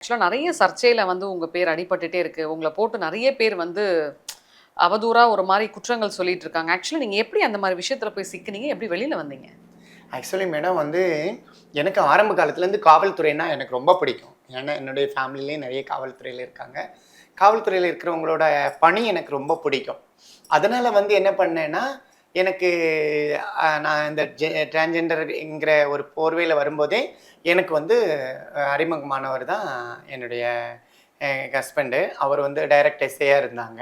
ஆக்சுவலாக நிறைய சர்ச்சையில் வந்து உங்கள் பேர் அடிபட்டுட்டே இருக்கு. உங்களை போட்டு நிறைய பேர் வந்து அவதூறாக ஒரு மாதிரி குற்றங்கள் சொல்லிட்டு இருக்காங்க. ஆக்சுவலாக நீங்கள் எப்படி அந்த மாதிரி விஷயத்தில் போய் சிக்கினீங்க? எப்படி வெளியில் வந்தீங்க? ஆக்சுவலி மேடம் வந்து எனக்கு ஆரம்ப காலத்துலேருந்து காவல்துறைனா எனக்கு ரொம்ப பிடிக்கும். ஏன்னா என்னுடைய ஃபேமிலிலேயே நிறைய காவல்துறையில் இருக்காங்க. காவல்துறையில் இருக்கிறவங்களோட பணி எனக்கு ரொம்ப பிடிக்கும். அதனால் வந்து என்ன பண்ணேன்னா எனக்கு நான் இந்த டிரான்ஜெண்டர்ங்கிற ஒரு போர்வையில் வரும்போதே எனக்கு வந்து அறிமுகமானவர் தான் என்னுடைய ஹஸ்பண்டு அவர் வந்து டைரக்ட் எஸ்ஏயாக இருந்தாங்க.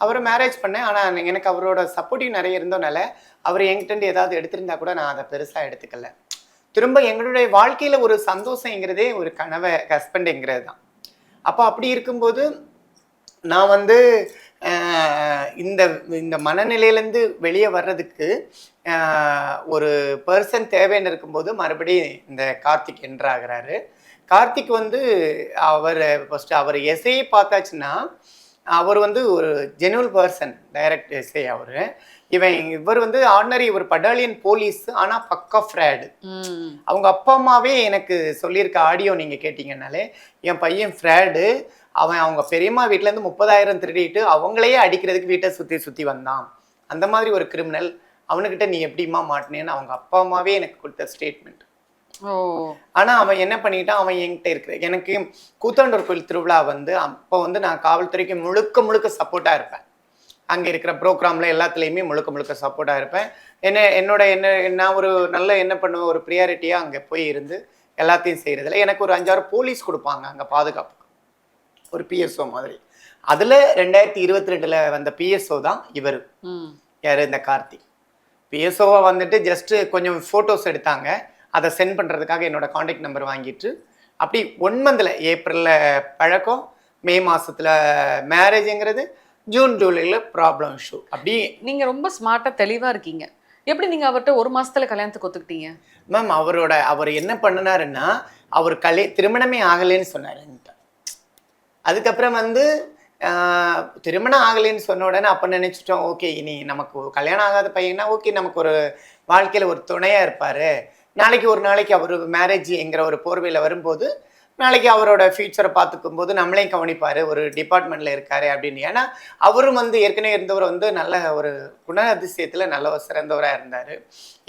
அவர் மேரேஜ் பண்ணேன். ஆனால் எனக்கு அவரோட சப்போர்ட்டிவ் நிறைய இருந்தோனால அவர் என்கிட்ட ஏதாவது எடுத்திருந்தா கூட நான் அதை பெருசாக எடுத்துக்கல. திரும்ப எங்களுடைய வாழ்க்கையில் ஒரு சந்தோஷங்கிறதே ஒரு கனவை ஹஸ்பண்டுங்கிறது தான் அப்போ அப்படி இருக்கும்போது நான் வந்து இந்த இந்த மனநிலையிலேருந்து வெளியே வர்றதுக்கு ஒரு பர்சன் தேவைன்னு இருக்கும்போது மறுபடியும் இந்த கார்த்திக் என்றாகிறாரு. கார்த்திக் வந்து அவர் ஃபஸ்ட்டு அவர் எஸ்ஐயை பார்த்தாச்சுன்னா அவர் வந்து ஒரு ஜெனுவல் பர்சன் டைரக்ட் எஸ்ஐ அவர். இவன் இவர் வந்து ஆர்டினரி ஒரு படாலியன் போலீஸ் ஆனால் பக்கா ஃப்ராடு அவங்க அப்பா அம்மாவே எனக்கு சொல்லியிருக்க ஆடியோ நீங்கள் கேட்டிங்கனாலே என் பையன் ஃப்ராடு அவன் அவங்க பெரியம்மா வீட்டிலேருந்து முப்பதாயிரம் திருடிட்டு அவங்களையே அடிக்கிறதுக்கு வீட்டை சுற்றி சுற்றி வந்தான். அந்த மாதிரி ஒரு கிரிமினல் அவனுக்கிட்ட நீ எப்படிம்மா மாட்டினேன்னு அவங்க அப்பா அம்மாவே எனக்கு கொடுத்த ஸ்டேட்மெண்ட் ஓ. ஆனால் அவன் என்ன பண்ணிட்டான்? அவன் என்கிட்ட இருக்கிற எனக்கு கூத்தாண்டூர் கோயில் திருவிழா வந்து அப்போ வந்து நான் காவல்துறைக்கு முழுக்க முழுக்க சப்போர்ட்டாக இருப்பேன். அங்கே இருக்கிற ப்ரோக்ராமில் எல்லாத்துலேயுமே முழுக்க முழுக்க சப்போர்ட்டாக இருப்பேன். என்ன என்னோட என்ன நான் ஒரு நல்ல என்ன பண்ணுவேன்? ஒரு ப்ரியாரிட்டியாக அங்கே போய் இருந்து எல்லாத்தையும் செய்கிறதுல எனக்கு ஒரு அஞ்சாறு போலீஸ் கொடுப்பாங்க அங்கே பாதுகாப்பு. ஒரு பிஎஸ்ஓ மாதிரி. அதில் ரெண்டாயிரத்தி இருபத்தி ரெண்டில் வந்த பிஎஸ்ஓ தான் இவர். யார்? இந்த கார்த்திக் பிஎஸ்ஓவை வந்துட்டு ஜஸ்ட்டு கொஞ்சம் ஃபோட்டோஸ் எடுத்தாங்க. அதை சென்ட் பண்ணுறதுக்காக என்னோட காண்டாக்ட் நம்பர் வாங்கிட்டு அப்படி ஒன் மந்தில் ஏப்ரலில் பழக்கம் மே மாதத்தில் மேரேஜுங்கிறது ஜூன் ஜூலையில் ப்ராப்ளம் இஷ்யூ அப்படி நீங்க ரொம்ப ஸ்மார்ட்டா தெளிவா இருக்கீங்க. எப்படி நீங்க அவர்கிட்ட ஒரு மாசத்துல கல்யாணத்துக்கு ஒத்துக்கிட்டீங்க? மேம் அவரோட அவர் என்ன பண்ணினாருன்னா அவர் கல்ய திருமணமே ஆகலைன்னு சொன்னார் அதுக்கப்புறம் வந்து திருமணம் ஆகலைன்னு சொன்ன உடனே அப்போ நினச்சிட்டோம் ஓகே இனி நமக்கு கல்யாணம் ஆகாத பையனா ஓகே நமக்கு ஒரு வாழ்க்கையில் ஒரு துணையாக இருப்பார். நாளைக்கு ஒரு நாளைக்கு அவர் மேரேஜ்ங்கிற ஒரு போர்வையில் வரும்போது நாளைக்கு அவரோட ஃபியூச்சரை பார்த்துக்கும் போது நம்மளையும் கவனிப்பார் ஒரு டிபார்ட்மெண்ட்டில் இருக்காரு அப்படின்னு. ஏன்னா அவரும் வந்து ஏற்கனவே இருந்தவர் வந்து நல்ல ஒரு குண அதிசயத்தில் நல்ல ஒரு சிறந்தவராக இருந்தார்.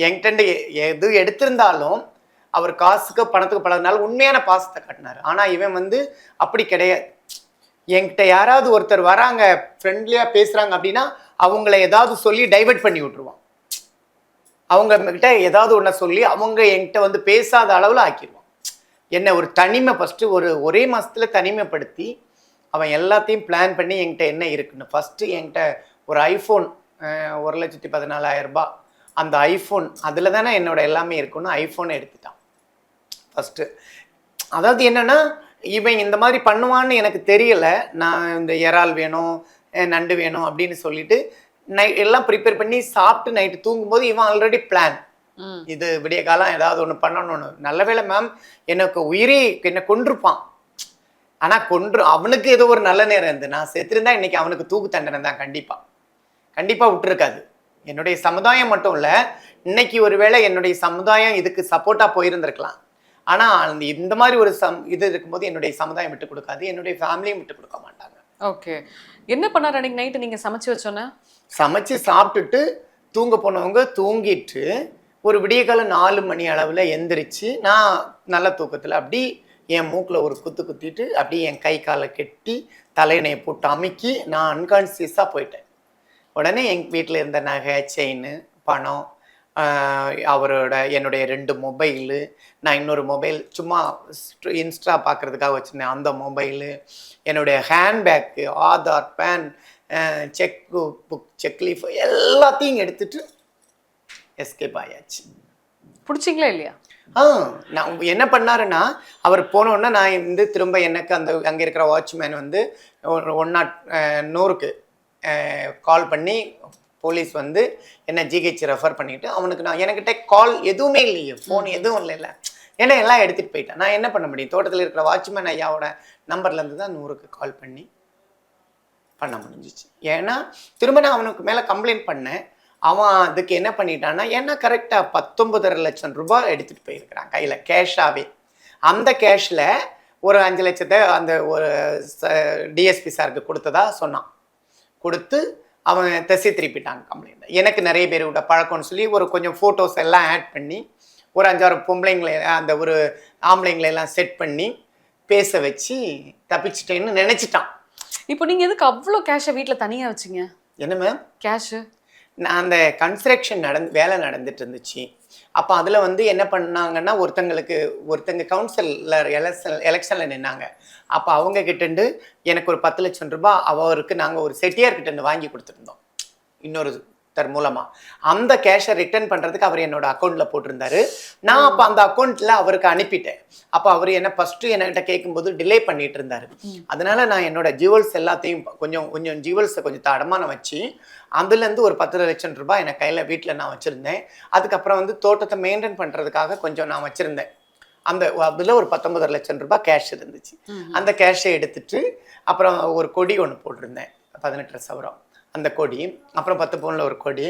என்கிட்ட எது எடுத்திருந்தாலும் அவர் காசுக்கு பணத்துக்கு பழகினாலும் உண்மையான பாசத்தை காட்டினார். ஆனால் இவன் வந்து அப்படி கிடையாது. என்கிட்ட யாராவது ஒருத்தர் வராங்க ஃப்ரெண்ட்லியாக பேசுகிறாங்க அப்படின்னா அவங்கள ஏதாவது சொல்லி டைவர்ட் பண்ணி விட்டுருவான். அவங்க கிட்ட ஏதாவது ஒன்றை சொல்லி அவங்க என்கிட்ட வந்து பேசாத அளவில் ஆக்கிடுவான் என்னை ஒரு தனிமை ஃபஸ்ட்டு ஒரு ஒரே மாதத்தில் தனிமைப்படுத்தி அவன் எல்லாத்தையும் பிளான் பண்ணி என்கிட்ட என்ன இருக்குன்னு. ஃபஸ்ட்டு என்கிட்ட ஒரு ஐஃபோன் ஒரு லட்சத்தி பதினாலாயிரரூபா அந்த ஐஃபோன் அதில் தானே என்னோட எல்லாமே இருக்குன்னு ஐஃபோனை எடுத்துட்டான். ஃபஸ்ட்டு அதாவது என்னென்னா இவன் இந்த மாதிரி பண்ணுவான்னு எனக்கு தெரியல. நான் இந்த இறால் வேணும் நண்டு வேணும் அப்படின்னு சொல்லிட்டு நை எல்லாம் ப்ரிப்பேர் பண்ணி சாப்பிட்டு நைட்டு தூங்கும்போது இவன் ஆல்ரெடி பிளான் இது விடிய காலம் ஏதாவது ஒன்று பண்ணணும்னு. நல்ல வேளை மேம் எனக்கு உயிரே என்னை கொன்றிருப்பான் ஆனால் கொன்று அவனுக்கு ஏதோ ஒரு நல்ல நேரம் இருந்து நான் செத்துருந்தா இன்னைக்கு அவனுக்கு தூக்கு தண்டனை தான் கண்டிப்பாக கண்டிப்பாக விட்டுருக்காது. என்னுடைய சமுதாயம் மட்டும் இல்லை இன்னைக்கு ஒருவேளை என்னுடைய சமுதாயம் இதுக்கு சப்போர்ட்டாக போயிருந்திருக்கலாம். ஆனால் அந்த இந்த மாதிரி ஒரு சம் இது இருக்கும்போது என்னுடைய சமுதாயம் விட்டு கொடுக்காது. என்னுடைய ஃபேமிலியும் விட்டு கொடுக்க மாட்டாங்க. ஓகே. என்ன பண்ணாரு அன்னைக்கு நைட்டு நீங்க சமைச்சு வச்சோன்னே? சமைச்சு சாப்பிட்டுட்டு தூங்க போனவங்க தூங்கிட்டு ஒரு விடியகால நாலு மணி அளவில் எந்திரிச்சு நான் நல்ல தூக்கத்தில் அப்படி என் மூக்கில் ஒரு குத்து குத்திட்டு அப்படியே என் கை காலை கெட்டி தலையணையை போட்டு அமுக்கி நான் அன்கான்சியஸாக போயிட்டேன். உடனே என் வீட்டில் இருந்த நகை செயின் பணம் அவரோட என்னுடைய ரெண்டு மொபைலு நான் இன்னொரு மொபைல் சும்மா ஸ்ட்- இன்ஸ்டா பார்க்குறதுக்காக வச்சுருந்தேன். அந்த மொபைலு என்னுடைய handbag Aadhaar PAN cheque book cheque leaf எல்லாத்தையும் எடுத்துட்டு எஸ்கேப் ஆயாச்சு. பிடிச்சிங்களா இல்லையா? ஆ நான் என்ன பண்ணாருன்னா அவர் போனோடனே நான் வந்து திரும்ப எனக்கு அந்த அங்கே இருக்கிற வாட்ச்மேன் வந்து ஒன் நாட் நூறுக்கு கால் பண்ணி போலீஸ் வந்து என்ன ஜிஹெச் ரெஃபர் பண்ணிட்டு அவனுக்கு நான் என்கிட்ட கால் எதுவுமே இல்லையே ஃபோன் எதுவும் இல்லைல்ல. ஏன்னா எல்லாம் எடுத்துகிட்டு போயிட்டேன் நான் என்ன பண்ண முடியும்? தோட்டத்தில் இருக்கிற வாட்ச்மேன் ஐயாவோட நம்பர்லேருந்து தான் நூறுக்கு கால் பண்ணி பண்ண முடிஞ்சிச்சு. ஏன்னா திரும்ப நான் அவனுக்கு மேலே கம்ப்ளைண்ட் பண்ணேன். அவன் அதுக்கு என்ன பண்ணிட்டான்னா ஏன்னா கரெக்டாக பத்தொன்பதரை லட்சம் ரூபாய் எடுத்துகிட்டு போயிருக்கிறான் கையில் கேஷாகவே அந்த கேஷில் ஒரு அஞ்சு லட்சத்தை அந்த ஒரு டிஎஸ்பி சாருக்கு கொடுத்ததா சொன்னான். கொடுத்து அவன் திசை திருப்பிட்டாங்க கம்ப்ளைண்ட் எனக்கு நிறைய பேரோட பழக்கம்னு சொல்லி ஒரு கொஞ்சம் ஃபோட்டோஸ் எல்லாம் ஆட் பண்ணி ஒரு அஞ்சாறு பொம்பளைங்களை அந்த ஒரு ஆம்பளைங்களை எல்லாம் செட் பண்ணி பேச வச்சு தப்பிச்சிட்டேன்னு நினச்சிட்டான். இப்போ நீங்க எதுக்கு அவ்வளோ கேஷை வீட்ல தனியா வச்சீங்க? என்ன மேம் கேஷு நான் அந்த கன்ஸ்ட்ரக்ஷன் நடந்து வேலை நடந்துட்டு இருந்துச்சு. அப்போ அதில் வந்து என்ன பண்ணாங்கன்னா ஒருத்தங்களுக்கு ஒருத்தங்க கவுன்சிலர் எலெக்ஷன் எலெக்ஷனில் நின்னாங்க. அப்போ அவங்க கிட்டேருந்து எனக்கு ஒரு பத்து லட்சம் ரூபாய் அவருக்கு நாங்கள் ஒரு செட்டியார் கிட்டேருந்து வாங்கி கொடுத்துருந்தோம். இன்னொரு தர் மூலமாக அந்த கேஷை ரிட்டர்ன் பண்ணுறதுக்கு அவர் என்னோட அக்கௌண்ட்டில் போட்டிருந்தாரு. நான் அப்போ அந்த அக்கௌண்ட்டில் அவருக்கு அனுப்பிட்டேன். அப்போ அவர் என்ன ஃபஸ்ட்டு என்கிட்ட கேட்கும்போது டிலே பண்ணிட்டு இருந்தார் அதனால நான் என்னோட ஜுவல்ஸ் எல்லாத்தையும் கொஞ்சம் கொஞ்சம் ஜுவல்ஸை கொஞ்சம் தடமான வச்சு அதுலேருந்து ஒரு பத்து லட்சம் ரூபாய் என் கையில் வீட்டில் நான் வச்சுருந்தேன். அதுக்கப்புறம் வந்து தோட்டத்தை மெயின்டைன் பண்ணுறதுக்காக கொஞ்சம் நான் வச்சுருந்தேன். அந்த அதில் ஒரு பத்தொன்பது லட்சம் ரூபாய் கேஷ் இருந்துச்சு. அந்த கேஷை எடுத்துட்டு அப்புறம் ஒரு கொடி ஒன்று போட்டிருந்தேன். பதினெட்டு சவரம் அந்த கொடி அப்புறம் பத்து பவுனில் ஒரு கொடி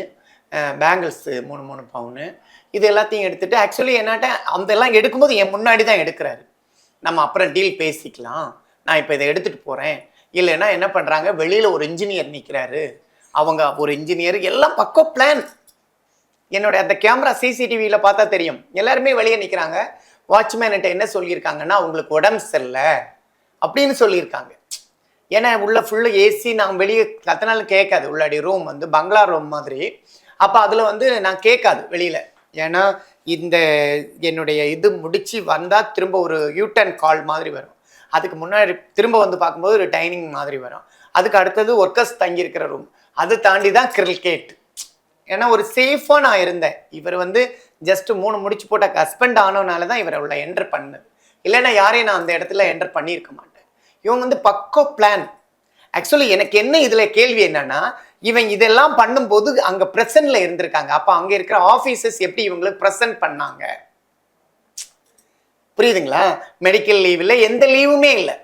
பேங்கிள்ஸு மூணு மூணு பவுனு. இது எல்லாத்தையும் எடுத்துட்டு ஆக்சுவலி என்னாட்ட எல்லாம் எடுக்கும்போது என் முன்னாடி தான் எடுக்கிறாரு. நம்ம அப்புறம் டீல் பேசிக்கலாம். நான் இப்போ இதை எடுத்துகிட்டு போகிறேன் இல்லைன்னா என்ன பண்ணுறாங்க வெளியில் ஒரு இன்ஜினியர் நிற்கிறாரு அவங்க ஒரு இன்ஜினியர் எல்லாம் பக்கம் பிளான் என்னோட அந்த கேமரா சிசிடிவியில் பார்த்தா தெரியும். எல்லாருமே வெளியே நிற்கிறாங்க வாட்ச்மேன்கிட்ட என்ன சொல்லியிருக்காங்கன்னா உங்களுக்கு உடம்பு சரியில்லை. அப்படின்னு சொல்லியிருக்காங்க. ஏன்னா உள்ள ஃபுல்லு ஏசி நான் வெளியே கத்தனாலும் கேட்காது. உள்ளாடி ரூம் வந்து பங்களா ரூம் மாதிரி. அப்போ அதில் வந்து நான் கேட்காது வெளியில். ஏன்னா இந்த என்னுடைய இது முடித்து வந்தால் திரும்ப ஒரு யூட்டன் கால் மாதிரி வரும். அதுக்கு முன்னாடி திரும்ப வந்து பார்க்கும்போது ஒரு டைனிங் மாதிரி வரும். அதுக்கு அடுத்தது ஒர்க்கர்ஸ் தங்கியிருக்கிற ரூம் அது தாண்டி தான் கிரிக்கெட் ஏன்னா ஒரு சேஃபாக நான் இருந்தேன். இவர் வந்து ஜஸ்ட் மூணு முடிச்சு போட்ட ஹஸ்பண்ட் ஆனவனால தான் இவரை உள்ள என்டர் பண்ணது. இல்லைன்னா யாரையும் நான் அந்த இடத்துல என்டர் பண்ணியிருக்க மாட்டேன். இவங்க வந்து பக்கோ பிளான். ஆக்சுவலி எனக்கு என்ன இதில் கேள்வி என்னன்னா இவன் இதெல்லாம் பண்ணும்போது அங்கே ப்ரெசன்ட்ல இருந்திருக்காங்க. அப்போ அங்கே இருக்கிற ஆஃபீஸர்ஸ் எப்படி இவங்களுக்கு ப்ரெசன்ட் பண்ணாங்க? புரியுதுங்களா? மெடிக்கல் லீவில் எந்த லீவுமே இல்லை.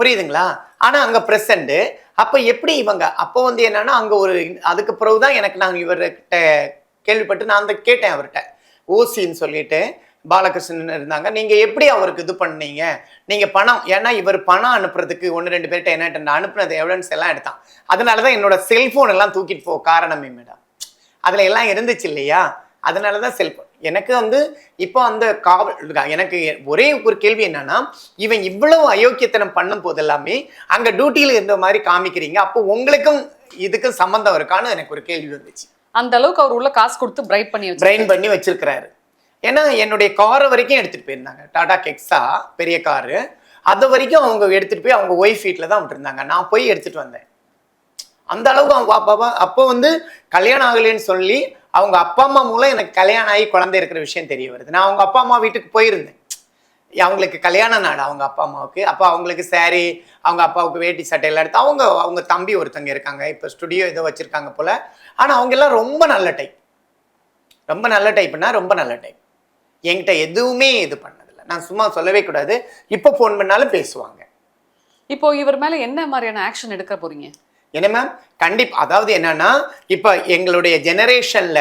புரியுதுங்களா? ஆனால் அங்கே ப்ரெசண்ட்டு அப்போ எப்படி இவங்க? அப்போ வந்து என்னன்னா அங்கே ஒரு அதுக்கு பிறகு தான் எனக்கு நான் இவர்கிட்ட கேள்விப்பட்டு நான் அந்த கேட்டேன் அவர்கிட்ட. ஓசின்னு சொல்லிட்டு பாலகிருஷ்ணன் இருந்தாங்க. நீங்கள் எப்படி அவருக்கு இது பண்ணீங்க? நீங்கள் பணம் ஏன்னா இவர் பணம் அனுப்புறதுக்கு ஒன்று ரெண்டு பேர்கிட்ட என்ன அனுப்புனது எவிடன்ஸ் எல்லாம் எடுத்தான். அதனால தான் என்னோட செல்ஃபோன் எல்லாம் தூக்கிட்டு போக காரணமே மேடம் அதில் எல்லாம் இருந்துச்சு இல்லையா? அதனால தான் செல்ஃபோன் எனக்கு வந்து இப்போ அந்த காவல் எனக்கு ஒரே ஒரு கேள்வி என்னன்னா இவன் இவ்வளவு அயோக்கியத்தனம் பண்ணும் போதெல்லாமே அங்கே டியூட்டியில் இருந்த மாதிரி காமிக்கிறீங்க. அப்போ உங்களுக்கும் இதுக்கும் சம்மந்தம் இருக்கான்னு எனக்கு ஒரு கேள்வி வந்துச்சு. அந்த அளவுக்கு அவர் உள்ள காசு கொடுத்து பிரைட் பண்ணி ட்ரைன் பண்ணி வச்சிருக்கிறாரு. ஏன்னா என்னுடைய காரை வரைக்கும் எடுத்துட்டு போயிருந்தாங்க. டாடா கெக்ஸா பெரிய காரு அது வரைக்கும் அவங்க எடுத்துட்டு போய் அவங்க ஒய்ஃப் வீட்டில் தான் விட்டுருந்தாங்க. நான் போய் எடுத்துட்டு வந்தேன். அந்த அளவுக்கு அவங்க அப்பா அப்போ வந்து கல்யாணம் ஆகலைன்னு சொல்லி அவங்க அப்பா அம்மா மூலம் எனக்கு கல்யாணம் ஆகி குழந்தை இருக்கிற விஷயம் தெரிய வருது. நான் அவங்க அப்பா அம்மா வீட்டுக்கு போயிருந்தேன். அவங்களுக்கு கல்யாண நாடு அவங்க அப்பா அம்மாவுக்கு. அப்போ அவங்களுக்கு சாரி அவங்க அப்பாவுக்கு வேட்டி சட்டையெல்லாம் எடுத்து அவங்க அவங்க தம்பி ஒருத்தங்க இருக்காங்க. இப்போ ஸ்டுடியோ ஏதோ வச்சுருக்காங்க போல். ஆனால் அவங்க எல்லாம் ரொம்ப நல்ல டைப் ரொம்ப நல்ல டைப்னா ரொம்ப நல்ல டைப் என்கிட்ட எதுவுமே இது பண்ணதில்லை. நான் சும்மா சொல்லவே கூடாது. இப்போ ஃபோன் பண்ணாலும் பேசுவாங்க. இப்போ இவர் மேல என்ன மாதிரியான ஆக்ஷன் எடுக்க போறீங்க? என்ன மேம் கண்டிப்பா அதாவது என்னன்னா இப்போ எங்களுடைய ஜெனரேஷன்ல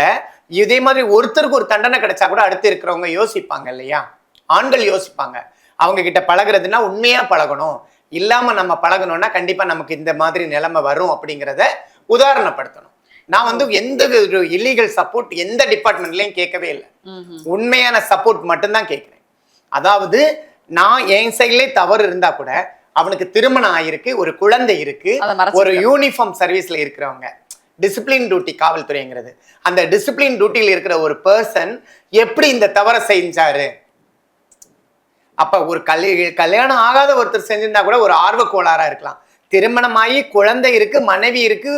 இதே மாதிரி ஒருத்தருக்கு ஒரு தண்டனை கிடைச்சா கூட அடுத்து இருக்கிறவங்க யோசிப்பாங்க இல்லையா? ஆண்கள் யோசிப்பாங்க. அவங்க கிட்ட பழகுறதுன்னா உண்மையா பழகணும். இல்லாம நம்ம பழகணும்னா கண்டிப்பா நமக்கு இந்த மாதிரி நிலைமை வரும் அப்படிங்கிறத உதாரணப்படுத்தணும். நான் வந்து எந்த ஒரு இல்லீகல் சப்போர்ட் எந்த டிபார்ட்மெண்ட்லயும் கேட்கவே இல்லை. உண்மையான சப்போர்ட் மட்டும்தான் கேட்குறேன். அதாவது நான் என் சைட்லேயே தவறு இருந்தா கூட அவனுக்கு திருமணம் ஆயிருக்கு ஒரு குழந்தை இருக்கு ஒரு. யூனிஃபார்ம் சர்வீஸ்ல இருக்கிறவங்க. டிசிப்ளின் டியூட்டி காவல்துறைங்கிறது. அந்த டிசிப்ளின் டியூட்டியில் இருக்கிற ஒரு பர்சன் எப்படி இந்த தவறை செஞ்சாரு? அப்ப ஒரு கல்ய கல்யாணம் ஆகாத ஒருத்தர் செஞ்சிருந்தா கூட ஒரு ஆர்வ கோளாறா இருக்கலாம். திருமணமாகி குழந்தை இருக்கு மனைவி இருக்கு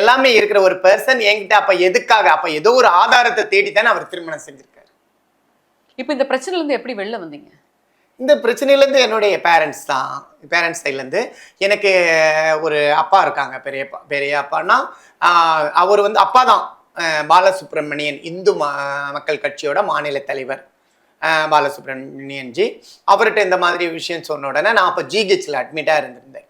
எல்லாமே இருக்கிற ஒரு பர்சன் என்கிட்ட அப்ப எதுக்காக? அப்ப ஏதோ ஒரு ஆதாரத்தை தேடி தானே அவர் திருமணம் செஞ்சிருக்காரு. இப்போ இந்த பிரச்சனைல இருந்து எப்படி வெளில வந்தீங்க? இந்த பிரச்சனையிலேருந்து என்னுடைய பேரண்ட்ஸ் தான். பேரண்ட்ஸ் சைட்லேருந்து எனக்கு ஒரு அப்பா இருக்காங்க பெரியப்பா பெரிய அப்பான்னா அவர் வந்து அப்பா தான். பாலசுப்ரமணியன் இந்து மக்கள் கட்சியோட மாநில தலைவர். பாலசுப்ரமணியன் ஜி. அவர்கிட்ட இந்த மாதிரி விஷயம் சொன்ன உடனே நான் அப்போ ஜிஹெச்சில் அட்மிட்டாக இருந்திருந்தேன்.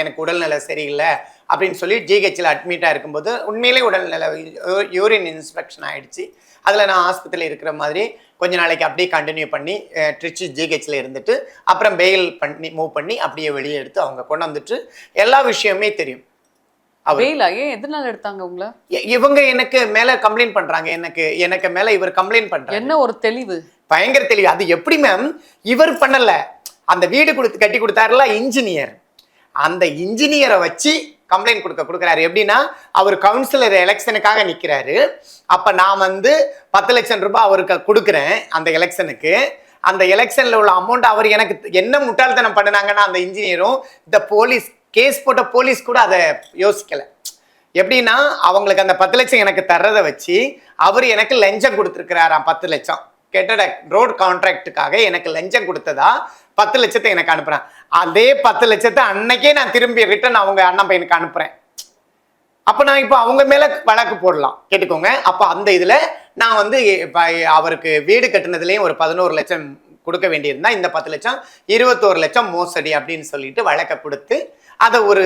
எனக்கு உடல்நிலை சரியில்லை. அப்படின்னு சொல்லி ஜிஹெச்சில் அட்மிட்டாக இருக்கும்போது உண்மையிலே உடல்நல யூரின் இன்ஸ்பெக்ஷன் ஆயிடுச்சு. அதில் நான் ஆஸ்பத்திரியில் இருக்கிற மாதிரி கொஞ்ச நாளைக்கு அப்படியே கண்டினியூ பண்ணி ட்ரிச்சி ஜிஹெச்சில் இருந்துட்டு அப்புறம் பெயில் பண்ணி மூவ் பண்ணி அப்படியே வெளியே எடுத்து அவங்க கொண்டு வந்துட்டு எல்லா விஷயமே தெரியும். எதனால எடுத்தாங்க உங்களை? இவங்க எனக்கு மேல கம்ப்ளைண்ட் பண்றாங்க எனக்கு எனக்கு மேல இவர் கம்ப்ளைண்ட் பண்றாரு. என்ன ஒரு தெளிவு? பயங்கர தெளிவு. அது எப்படி மேம் இவர் பண்ணல. அந்த வீடு கொடுத்து கட்டி கொடுத்தாருல இன்ஜினியர் அந்த இன்ஜினியரை வச்சு கம்ப்ளைண்ட் கொடுக்க கொடுக்குறாரு. எப்படின்னா அவர் கவுன்சிலர் எலெக்ஷனுக்காக நிற்கிறாரு அப்போ நான் வந்து பத்து லட்சம் ரூபாய் அவருக்கு கொடுக்குறேன் அந்த எலெக்ஷனுக்கு அந்த எலெக்ஷனில் உள்ள அமௌண்ட் அவர் எனக்கு என்ன முட்டாள்தனம் பண்ணினாங்கன்னா அந்த இன்ஜினியரும் இந்த போலீஸ் கேஸ் போட்ட போலீஸ் கூட அதை யோசிக்கலை. எப்படின்னா அவங்களுக்கு அந்த பத்து லட்சம் எனக்கு தர்றதை வச்சு அவர் எனக்கு லஞ்சம் கொடுத்துருக்கிறாராம் பத்து லட்சம். கெட்டட ரோட் கான்ட்ராக்டுக்காக எனக்கு லஞ்சம் கொடுத்ததா பத்து லட்சத்தை எனக்கு அனுப்புகிறான் அதே பத்து லட்சத்தை அன்னைக்கே நான் திரும்பி ரிட்டர்ன் அவங்க அண்ணன் பையனுக்கு அனுப்புறேன். அப்போ நான் இப்போ அவங்க மேல வழக்கு போடலாம். கேட்டுக்கோங்க. அப்போ அந்த இதுல நான் வந்து இப்போ அவருக்கு வீடு கட்டுனதுலேயும் ஒரு பதினோரு லட்சம் கொடுக்க வேண்டியிருந்தா இந்த பத்து லட்சம் இருபத்தோரு லட்சம் மோசடி அப்படின்னு சொல்லிட்டு வழக்கை கொடுத்து அதை ஒரு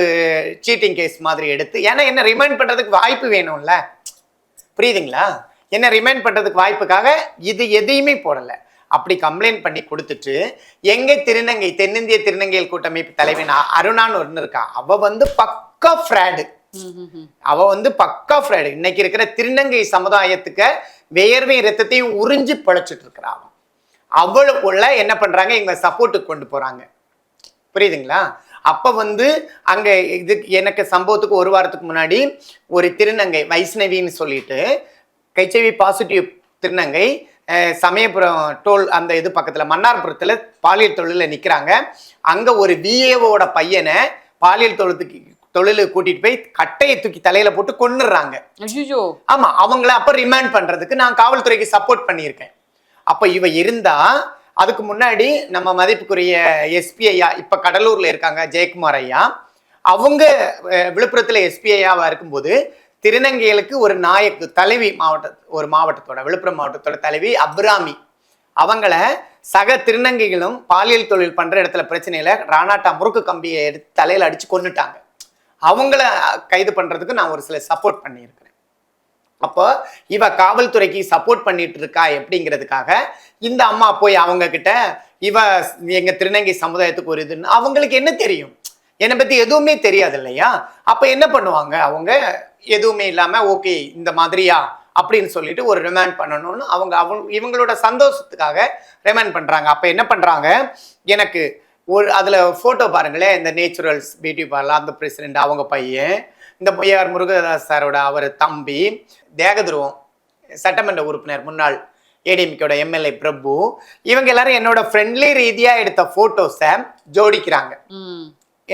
சீட்டிங் கேஸ் மாதிரி எடுத்து ஏன்னா என்ன ரிமைண்ட் பண்றதுக்கு வாய்ப்பு வேணும்ல. புரியுதுங்களா? என்ன ரிமைண்ட் பண்றதுக்கு வாய்ப்புக்காக இது எதையுமே போடலை. அப்படி கம்ப்ளைண்ட் பண்ணி கொடுத்துட்டு எங்க திருநங்கை தென்னிந்திய திருநங்கைகள் கூட்டமைப்பு தலைவன் அருணான்னு ஒன்று இருக்கா அவ வந்து பக்கா ஃப்ராடு. அவ வந்து பக்கா ஃப்ராடு இன்னைக்கு இருக்கிற திருநங்கை சமுதாயத்துக்கு வேர்வையும் ரத்தத்தையும் உறிஞ்சி பழைச்சிட்டு இருக்கிறா அவ. அவளுக்குள்ள என்ன பண்றாங்க? எங்க சப்போர்ட்டுக்கு கொண்டு போறாங்க. புரியுதுங்களா? அப்ப வந்து அங்க இது எனக்கு சம்பவத்துக்கு ஒரு வாரத்துக்கு முன்னாடி ஒரு திருநங்கை வைஷ்ணவின்னு சொல்லிட்டு கைச்செவி பாசிட்டிவ் திருநங்கை சமயபுரம் டோல் அந்த இது பக்கத்துல மன்னார்புரத்துல பாலியல் தொழில நிக்கிறாங்க. அங்க ஒரு விஏஓட பையனை பாலியல் தொழிலுக்கு தொழிலுக்கு கூட்டிட்டு போய் கட்டையை தூக்கி தலையில போட்டு கொன்னுடுறாங்க. ஐயோ ஆமா அவங்கள அப்ப ரிமாண்ட் பண்றதுக்கு நான் காவல்துறைக்கு சப்போர்ட் பண்ணியிருக்கேன். அப்ப இவ இருந்தா அதுக்கு முன்னாடி நம்ம மதிப்புக்குரிய எஸ்பி ஐயா இப்ப கடலூர்ல இருக்காங்க ஜெயக்குமார் ஐயா. அவங்க விழுப்புரத்துல எஸ்பி ஐயாவா இருக்கும்போது திருநங்கைகளுக்கு ஒரு நாயக்கு தலைவி மாவட்ட ஒரு மாவட்டத்தோட விழுப்புரம் மாவட்டத்தோட தலைவி அப்ராமி. அவங்கள சக திருநங்கைகளும் பாலியல் தொழில் பண்ற இடத்துல பிரச்சனையில ராணாட்டா முறுக்கு கம்பியை எடுத்து தலையில அடிச்சு கொன்னுட்டாங்க. அவங்கள கைது பண்றதுக்கு நான் ஒரு சில சப்போர்ட் பண்ணியிருக்கிறேன். அப்போ இவ காவல்துறைக்கு சப்போர்ட் பண்ணிட்டு இருக்கா எப்படிங்கிறதுக்காக இந்த அம்மா போய் அவங்க கிட்ட இவ எங்க திருநங்கை சமுதாயத்துக்கு ஒரு இதுன்னு அவங்களுக்கு என்ன தெரியும்? என்னை பத்தி எதுவுமே தெரியாது இல்லையா? அப்ப என்ன பண்ணுவாங்க? அவங்க எதுவுமே இல்லாம ஓகே இந்த மாதிரியா? அப்படின்னு சொல்லிட்டு ஒரு ரிமாண்ட் பண்ணணும்னு அவங்க அவங்க இவங்களோட சந்தோஷத்துக்காக ரிமாண்ட் பண்றாங்க. அப்ப என்ன பண்றாங்க? எனக்கு ஒரு அதுல போட்டோ பாருங்களேன் இந்த நேச்சுரல்ஸ் பியூட்டி பார்லர் அந்த பிரசிடென்ட் அவங்க பையன் இந்த பொய்யார் முருகதாஸ் சாரோட அவர் தம்பி தேகதுருவம் சட்டமன்ற உறுப்பினர் முன்னாள் ஏடிஎம்கேட எம்எல்ஏ பிரபு இவங்க எல்லாரும் என்னோட ஃப்ரெண்ட்லி ரீதியா எடுத்த போட்டோஸை ஜோடிக்கிறாங்க. ம்.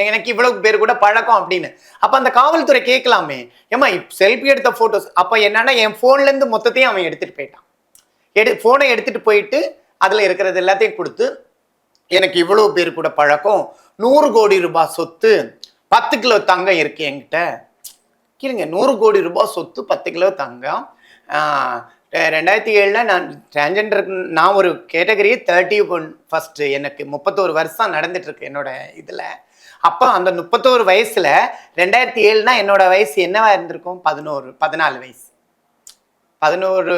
எனக்கு இவ்வளவு பேர் கூட பழக்கம் அப்படின்னு. அப்ப அந்த காவல்துறை கேட்கலாமே. ஏமா செல்ஃபி எடுத்த போட்டோஸ் அப்ப என்னன்னா என் போன்ல இருந்து மொத்தத்தையும் அவன் எடுத்துட்டு போயிட்டான். எடு போனை எடுத்துட்டு போயிட்டு அதுல இருக்கிறது எல்லாத்தையும் கொடுத்து எனக்கு இவ்வளவு பேர் கூட பழக்கம். நூறு கோடி ரூபாய் சொத்து பத்து கிலோ தங்கம் இருக்கு என்கிட்ட. கேளுங்க நூறு கோடி ரூபாய் சொத்து பத்து கிலோ தங்கம். ரெண்டாயிரத்தி ஏழில் நான் டிரான்ஜெண்டர் நான் ஒரு கேட்டகரியே தேர்ட்டி ஒன் ஃபஸ்ட்டு எனக்கு முப்பத்தோரு வருஷம் நடந்துட்டுருக்கு என்னோட இதில். அப்போ அந்த முப்பத்தோரு வயசுல ரெண்டாயிரத்தி ஏழுனா என்னோட வயசு என்னவா இருந்திருக்கும்? பதினோரு பதினாலு வயசு. பதினோரு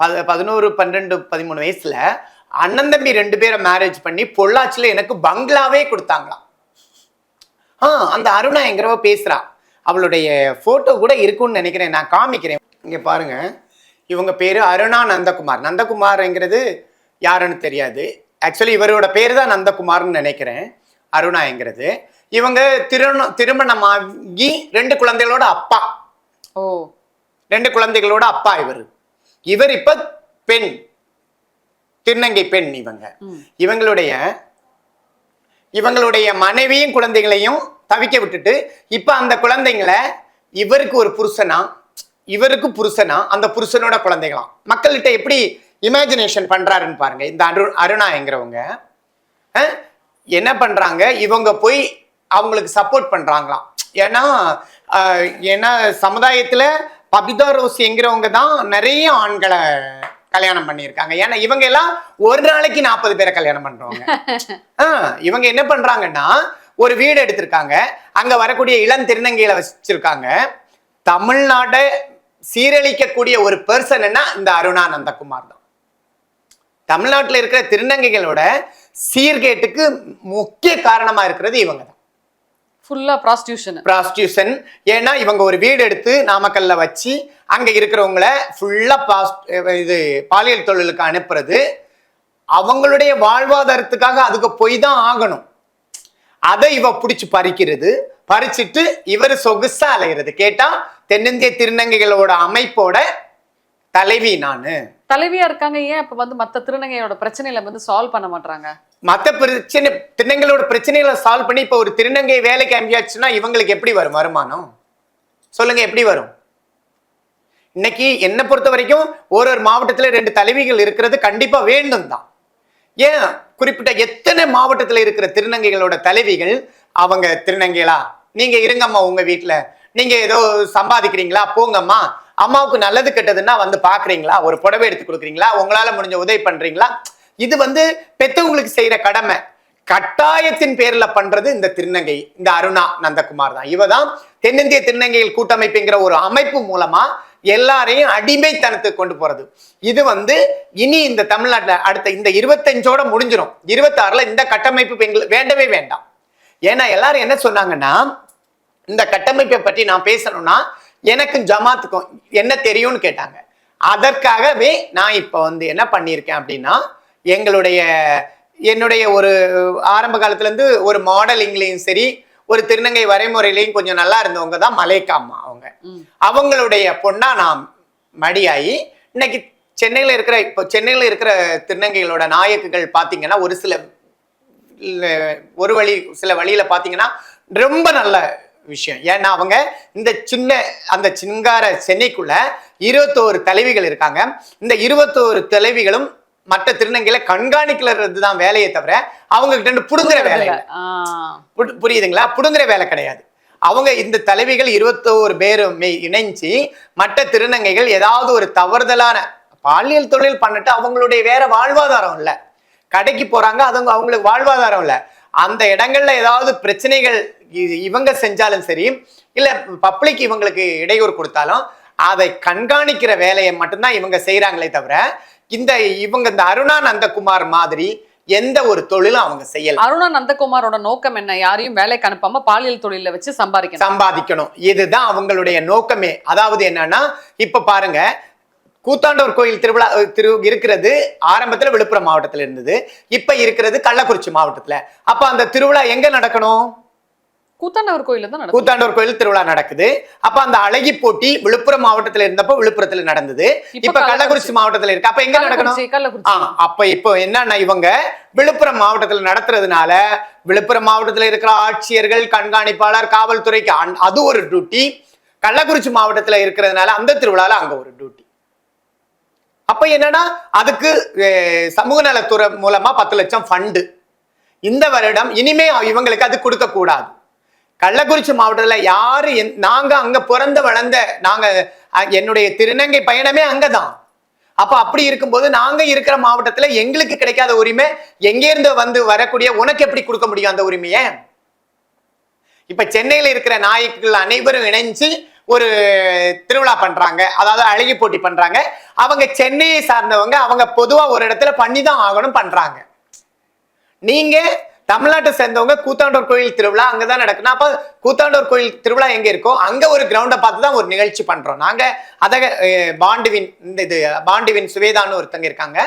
பத பதினோரு பன்னெண்டு பதிமூணு வயசுல அண்ணன் தம்பி ரெண்டு பேரை மேரேஜ் பண்ணி பொள்ளாச்சியில் எனக்கு பங்களாவே கொடுத்தாங்களாம். ஆ அந்த அருணா எங்கிறவ பேசுகிறா அவளுடைய போட்டோ கூட இருக்கும்னு நினைக்கிறேன் நான் காமிக்கிறேன். இங்க பாருங்க. இவங்க பேரு அருணா நந்தகுமார். நந்தகுமார்ங்கிறது யாருன்னு தெரியாது. ஆக்சுவலி இவரோட பேர் தான் நந்தகுமார்னு நினைக்கிறேன். அருணாங்கிறது. இவங்க திருமணம் திருமணமாகி ரெண்டு குழந்தைகளோட அப்பா. ஓ. ரெண்டு குழந்தைகளோட அப்பா இவர். இவர் இப்ப பெண். திருநங்கை பெண் இவங்க. இவங்களுடைய இவங்களுடைய மனைவியும் குழந்தைகளையும் தவிக்க விட்டுட்டு இப்ப அந்த குழந்தைங்களை இவருக்கு ஒரு புருஷனா? இவருக்கு புருஷனா? அந்த புருஷனோட குழந்தைகளாம் மக்கள்கிட்ட எப்படி இமேஜினேஷன் பண்றாருன்னு பாருங்க இந்த அரு அருணாங்கிறவங்க. அஹ், என்ன பண்றாங்க? இவங்க போய் அவங்களுக்கு சப்போர்ட் பண்றாங்களாம். ஏன்னா ஏன்னா சமுதாயத்துல பபிதா ரோஸ் என்கிறவங்க தான் நிறைய ஆண்களை கல்யாணம் பண்ணியிருக்காங்க. ஏன்னா இவங்க எல்லாம் ஒரு நாளைக்கு நாற்பது பேரை கல்யாணம் பண்றவங்க. இவங்க என்ன பண்றாங்கன்னா ஒரு வீடு எடுத்திருக்காங்க. அங்க வரக்கூடிய இளம் திருநங்கைகளை வச்சிருக்காங்க. தமிழ்நாட்டை சீரழிக்கக்கூடிய ஒரு பர்சன்னா இந்த அருணா நந்தகுமார் தான். தமிழ்நாட்டில் இருக்கிற திருநங்கைகளோட சீர்கேட்டுக்கு முக்கிய காரணமா இருக்கிறது இவங்க தான் ஃபுல்லா ப்ராஸ்டியூஷன் ப்ராஸ்டியூஷன் ஏன்னா இவங்க ஒரு வீடு எடுத்து நாமக்கல்ல வச்சு அங்க இருக்கிறவங்கள ஃபுல்லா இது பாலியல் தொழிலுக்கு அனுப்புறது. அவங்களுடைய வாழ்வாதாரத்துக்காக அதுக்கு போய் தான் ஆகணும். அதை இவ பிடிச்சி பறிக்கிறது. பறிச்சிட்டு இவர் சொகுசா அலைகிறது கேட்டா தென்னிந்திய திருநங்கைகளோட அமைப்போட தலைவி நானு. தலைவியா இருக்காங்க ஏன் இப்ப வந்து மத்த திருநங்கையோட பிரச்சனைகளை வந்து சால்வ் பண்ண மாட்டாங்க மத்த பிரச்சனை திருநங்கையோட பிரச்சனைகளை சால்வ் பண்ணி இப்போ ஒரு திருநங்கை வேலைக்கு அனுப்பியாச்சுன்னா இவங்களுக்கு எப்படி வரும் வருமானம்? சொல்லுங்க எப்படி வரும்? இன்னைக்கு என்னை பொறுத்த வரைக்கும் ஒரு ஒரு மாவட்டத்துல ரெண்டு தலைவிகள் இருக்கிறது கண்டிப்பா வேண்டும் தான். ஏன்? குறிப்பிட்ட எத்தனை மாவட்டத்துல இருக்கிற திருநங்கைகளோட தலைவிகள் அவங்க திருநங்கைகளா? நீங்க இருங்கம்மா உங்க வீட்டுல நீங்க ஏதோ சம்பாதிக்கிறீங்களா? போங்கம்மா. அம்மாவுக்கு நல்லது கெட்டதுன்னா வந்து பாக்குறீங்களா? ஒரு புடவை எடுத்து கொடுக்குறீங்களா? உங்களால முடிஞ்ச உதவி பண்றீங்களா? இது வந்து பெத்தவங்களுக்கு செய்யற கடமை. கட்டாயத்தின் பேர்ல பண்றது இந்த திருநங்கை இந்த அருணா நந்தகுமார் தான். இவ தான் தென்னிந்திய திருநங்கைகள் கூட்டமைப்புங்கிற ஒரு அமைப்பு மூலமா எல்லாரையும் அடிமைத்தனத்துக்கு கொண்டு போறது. இது வந்து இனி இந்த தமிழ்நாட்டில் அடுத்த இந்த இருபத்தஞ்சோட முடிஞ்சிடும் இருபத்தாறுல இந்த கட்டமைப்பு பெண்கள் வேண்டவே வேண்டாம். ஏன்னா எல்லாரும் என்ன சொன்னாங்கன்னா இந்த கட்டமைப்பை பற்றி நான் பேசணும்னா எனக்கும் ஜமாத்துக்கும் என்ன தெரியும்னு கேட்டாங்க அதற்காகவே நான் இப்போ வந்து என்ன பண்ணியிருக்கேன் அப்படின்னா எங்களுடைய என்னுடைய ஒரு ஆரம்ப காலத்துல இருந்து ஒரு மாடலிங்லேயும் சரி ஒரு திருநங்கை வரைமுறையிலையும் கொஞ்சம் நல்லா இருந்தவங்க தான் மலைக்காமா அவங்க. அவங்களுடைய பொண்ணா நான் மடியாகி இன்னைக்கு சென்னையில் இருக்கிற இப்போ சென்னையில் இருக்கிற திருநங்கைகளோட நாயக்குகள் பார்த்தீங்கன்னா ஒரு சில ஒரு வழி சில வழியில பார்த்தீங்கன்னா ரொம்ப நல்ல விஷயம். ஏன்னா அவங்க இந்த சின்ன அந்த சிங்கார சென்னைக்குள்ள இருபத்தோரு தலைவிகள் இருக்காங்க. இந்த இருபத்தோரு தலைவிகளும் மற்ற திருநங்கைகளை கண்காணிக்கிறது தான் வேலையை தவிர அவங்க கிட்ட புடுங்குற வேலை புரியுதுங்களா? புடுங்குற வேலை கிடையாது. அவங்க இந்த தலைவிகள் இருபத்தோரு பேருமே இணைஞ்சு மற்ற திருநங்கைகள் ஏதாவது ஒரு தவறுதலான பாலியல் தொழில் பண்ணிட்டு அவங்களுடைய வேற வாழ்வாதாரம் இல்லை. கடைக்கு போறாங்க அது அவங்களுக்கு வாழ்வாதாரம் இல்லை. அந்த இடங்கள்ல ஏதாவது பிரச்சனைகள் இவங்க செஞ்சாலும் சரி இல்ல பப்ளிக் இவங்களுக்கு இடையூறு கொடுத்தாலும் அதை கண்காணிக்கிற வேலையை மட்டும்தான் இவங்க செய்றாங்களே தவிர இந்த இவங்க இந்த அருணா நந்தகுமார் மாதிரி எந்த ஒரு தொழிலும் அவங்க செய்யல. அருணா நந்தகுமாரோட நோக்கம் என்ன? யாரையும் வேலைக்கு அனுப்பாம பாலியல் தொழில வச்சு சம்பாதிக்கணும். சம்பாதிக்கணும். இதுதான் அவங்களுடைய நோக்கமே. அதாவது என்னன்னா இப்ப பாருங்க கூத்தாண்டவர் கோயில் திருவிழா திரு இருக்கிறது ஆரம்பத்துல விழுப்புரம் மாவட்டத்துல இருந்தது. இப்ப இருக்கிறது கள்ளக்குறிச்சி மாவட்டத்துல. அப்ப அந்த திருவிழா எங்க நடக்கணும்? கூத்தாண்டவர் கோயில்ல தான் கூத்தாண்டவர் கோயில் திருவிழா நடக்குது. அப்ப அந்த அழகி போட்டி விழுப்புரம் மாவட்டத்துல இருந்தப்போ விழுப்புரத்துல நடந்தது. இப்ப கள்ளக்குறிச்சி மாவட்டத்துல இருக்கு. அப்ப எங்க நடக்கணும்? அப்ப இப்போ என்னன்னா இவங்க விழுப்புரம் மாவட்டத்துல நடத்துறதுனால விழுப்புரம் மாவட்டத்துல இருக்கிற ஆட்சியர்கள் கண்காணிப்பாளர் காவல்துறைக்கு அது ஒரு டியூட்டி கள்ளக்குறிச்சி மாவட்டத்துல இருக்கிறதுனால அந்த திருவிழால அங்க ஒரு டியூட்டி அப்ப என்னன்னா அதுக்கு சமூக நலத்துறை மூலமா பத்து லட்சம் ஃபண்டு இந்த வருடம் இனிமே இவங்களுக்கு அது கொடுக்க கூடாது கள்ளக்குறிச்சி மாவட்டத்தில் யாரு நாங்கள் அங்கே அங்க பிறந்த வளர்ந்த நாங்கள் என்னுடைய திருநங்கை பயணமே அங்கே தான் அப்போ அப்படி இருக்கும்போது நாங்கள் இருக்கிற மாவட்டத்தில் எங்களுக்கு கிடைக்காத உரிமை எங்கேருந்து வந்து வரக்கூடிய உனக்கு எப்படி கொடுக்க முடியும் அந்த உரிமையை? இப்ப சென்னையில் இருக்கிற நாயக்குகள் அனைவரும் இணைஞ்சு ஒரு திருவிழா பண்றாங்க. அதாவது அழகி போட்டி பண்றாங்க. அவங்க சென்னையை சார்ந்தவங்க அவங்க பொதுவா ஒரு இடத்துல பண்ணி தான் ஆகணும் பண்றாங்க. நீங்க தமிழ்நாட்டை சேர்ந்தவங்க கூத்தாண்டூர் கோயில் திருவிழா அங்கதான் நடக்குது. அப்ப கூத்தாண்டூர் கோயில் திருவிழா எங்க இருக்கோ அங்க ஒரு கிரவுண்டை பார்த்து தான் ஒரு நிகழ்ச்சி பண்றோம். நாங்க அத பாண்டுவின் இந்த இது பாண்டுவின் சுவேதான்னு ஒருத்தங்க இருக்காங்க.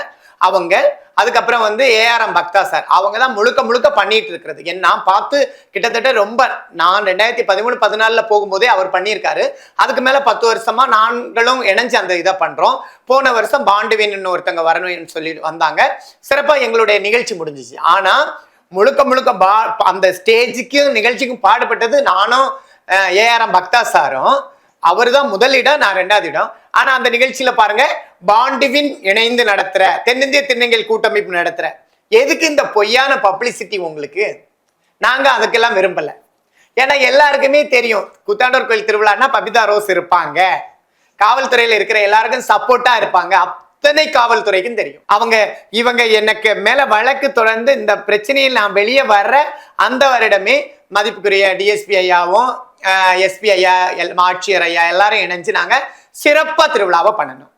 அவங்க அதுக்கப்புறம் வந்து ஏஆர்எம் பக்தா சார். அவங்க தான் முழுக்க முழுக்க பண்ணிட்டு இருக்கிறது. நான் பார்த்து கிட்டத்தட்ட ரொம்ப நான் ரெண்டாயிரத்தி பதிமூணு பதினாலில் போகும்போதே அவர் பண்ணியிருக்காரு. அதுக்கு மேலே பத்து வருஷமா நாங்களும் இணைஞ்சு அந்த இதை பண்ணுறோம் போன வருஷம் பாண்டுவின் ஒருத்தங்க வரணும்னு சொல்லி வந்தாங்க. சிறப்பாக எங்களுடைய நிகழ்ச்சி முடிஞ்சிச்சு. ஆனால் முழுக்க முழுக்க பா அந்த ஸ்டேஜுக்கும் நிகழ்ச்சிக்கும் பாடுபட்டது நானும் ஏஆர்எம் பக்தா சாரும். அவர் தான் முதல் இடம் நான் ரெண்டாவது இடம். ஆனா அந்த நிகழ்ச்சியில பாருங்க பாண்டிவின் இணைந்து நடத்துற தென்னிந்திய திருநங்கைகள் கூட்டமைப்பு நடத்துற எதுக்கு இந்த பொய்யான பப்ளிசிட்டி உங்களுக்கு? நாங்க அதுக்கெல்லாம் விரும்பல. ஏன்னா எல்லாருக்குமே தெரியும் குத்தாண்டூர் கோயில் திருவிழான்னா பபிதா ரோஸ் இருப்பாங்க. காவல்துறையில் இருக்கிற எல்லாருக்கும் சப்போர்ட்டா இருப்பாங்க. அத்தனை காவல்துறைக்கும் தெரியும். அவங்க இவங்க எனக்கு மேல வழக்கு தொடர்ந்து இந்த பிரச்சனையில் நான் வெளியே வர்ற அந்த வருடமே மதிப்புக்குரிய டிஎஸ்பி ஐயாவும் எஸ்பி ஐயா எல் ஆட்சியர் ஐயா எல்லாரும் இணைஞ்சு நாங்கள் சிறப்பாக திருவிழாவை பண்ணணும்.